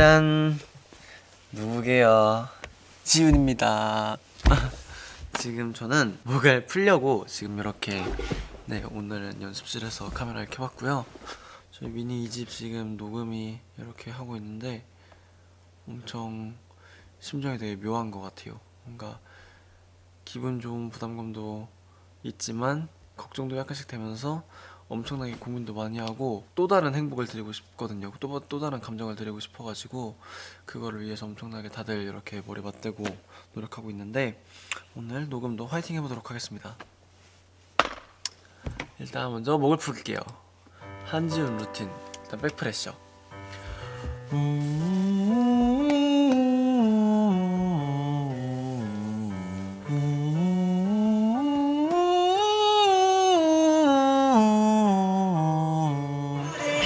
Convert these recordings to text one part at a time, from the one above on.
짠 누구게요? 지훈입니다. 지금 저는 목을 풀려고 지금 이렇게 네 오늘은 연습실에서 카메라를 켜봤고요. 저희 미니 2집 지금 녹음이 이렇게 하고 있는데 엄청 심정이 되게 묘한 것 같아요. 뭔가 기분 좋은 부담감도 있지만 걱정도 약간씩 되면서 엄청나게 고민도 많이 하고 또 다른 행복을 드리고 싶거든요. 또, 또 다른 감정을 드리고 싶어가지고 그거를 위해서 엄청나게 다들 이렇게 머리 맞대고 노력하고 있는데 오늘 녹음도 화이팅 해보도록 하겠습니다. 일단 먼저 목을 풀게요. 한지훈 루틴 일단 백프레셔.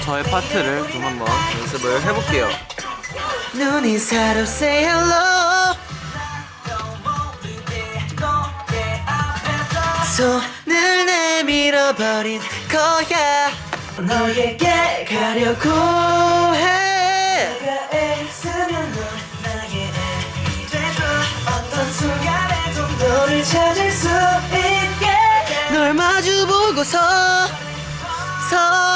저의 파트를 좀 한번 연습을 해볼게요. 눈이 서로 say hello. 손을 내밀어 버린 거야. 너에게 가려고 해. 내가 애쓰면 넌 나의 애이 돼줘 어떤 순간에도 너를 찾을 수 있게 널 마주 보고서 서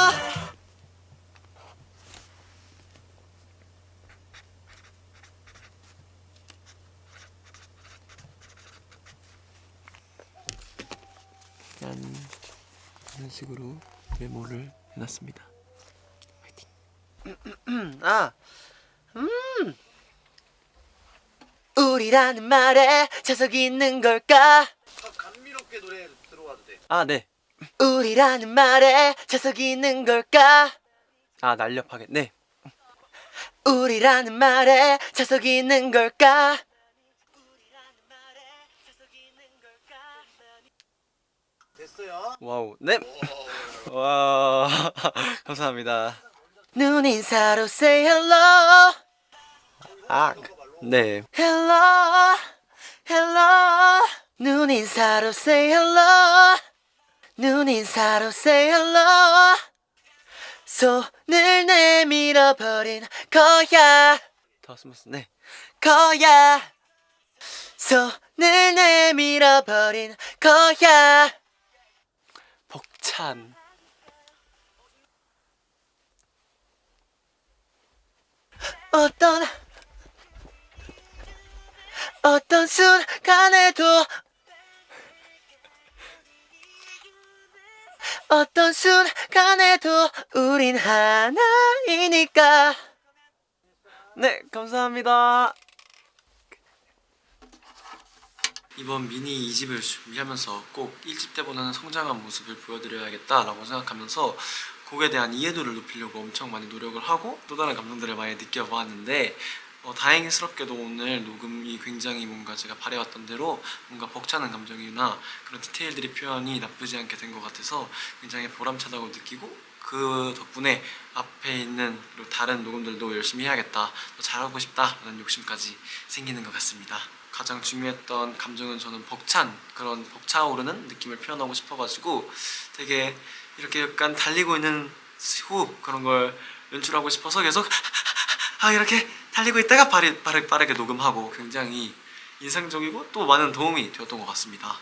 짠 이런 식으로 메모를 해놨습니다. 화이팅. 아, 음. 우리라는 말에 자석이 있는 걸까? 감미롭게 노래 들어와도 돼. 아, 네. 우리라는 말에 자석이 있는 걸까? 아, 날렵하게. 네. 우리라는 말에 자석이 있는 걸까? 됐어요. 와우. 네. 와. 감사합니다. 눈 인사로 say hello. 아. 네. hello. hello. 눈 인사로 say hello. 눈 인사로 say hello. 손을 내밀어 버린 거야. 더 스무스. 네. 거야. 손을 내밀어 버린 거야. 벅찬. 어떤 어떤 순간에도 어떤 순간에도 우린 하나이니까 네 감사합니다 이번 미니 2집을 준비하면서 꼭 1집 때보다는 성장한 모습을 보여드려야겠다라고 생각하면서 곡에 대한 이해도를 높이려고 엄청 많이 노력을 하고 또 다른 감정들을 많이 느껴보았는데 어, 다행스럽게도 오늘 녹음이 굉장히 뭔가 제가 바래왔던 대로 뭔가 벅차는 감정이나 그런 디테일들이 표현이 나쁘지 않게 된 것 같아서 굉장히 보람차다고 느끼고 그 덕분에 앞에 있는 그리고 다른 녹음들도 열심히 해야겠다 더 잘하고 싶다라는 욕심까지 생기는 것 같습니다 가장 중요했던 감정은 저는 벅찬 그런 벅차오르는 느낌을 표현하고 싶어가지고 되게 이렇게 약간 달리고 있는 호흡 그런 걸 연출하고 싶어서 계속 아 이렇게 달리고 있다가 빠르, 빠르, 빠르게 녹음하고 굉장히 인상적이고 또 많은 도움이 되었던 것 같습니다.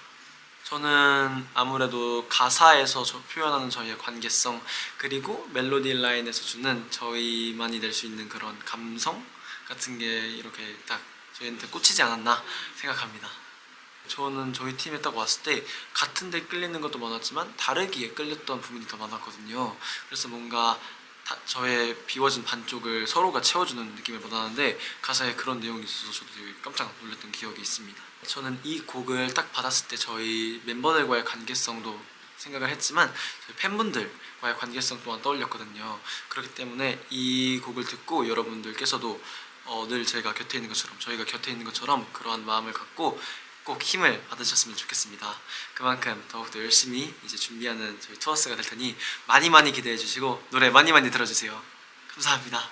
저는 아무래도 가사에서 저 표현하는 저희의 관계성 그리고 멜로디 라인에서 주는 저희만이 낼 수 있는 그런 감성 같은 게 이렇게 딱 저희한테 꽂히지 않았나 생각합니다. 저는 저희 팀에 딱 왔을 때 같은 데 끌리는 것도 많았지만 다르게 끌렸던 부분이 더 많았거든요. 그래서 뭔가 다- 저의 비워진 반쪽을 서로가 채워주는 느낌을 받았는데 가사에 그런 내용이 있어서 저도 되게 깜짝 놀랐던 기억이 있습니다. 저는 이 곡을 딱 받았을 때 저희 멤버들과의 관계성도 생각을 했지만 저희 팬분들과의 관계성 또한 떠올렸거든요. 그렇기 때문에 이 곡을 듣고 여러분들께서도 어, 늘 제가 곁에 있는 것처럼 저희가 곁에 있는 것처럼 그러한 마음을 갖고 꼭 힘을 받으셨으면 좋겠습니다. 그만큼 더욱더 열심히 이제 준비하는 저희 투어스가 될 테니 많이 많이 기대해 주시고 노래 많이 많이 들어주세요. 감사합니다.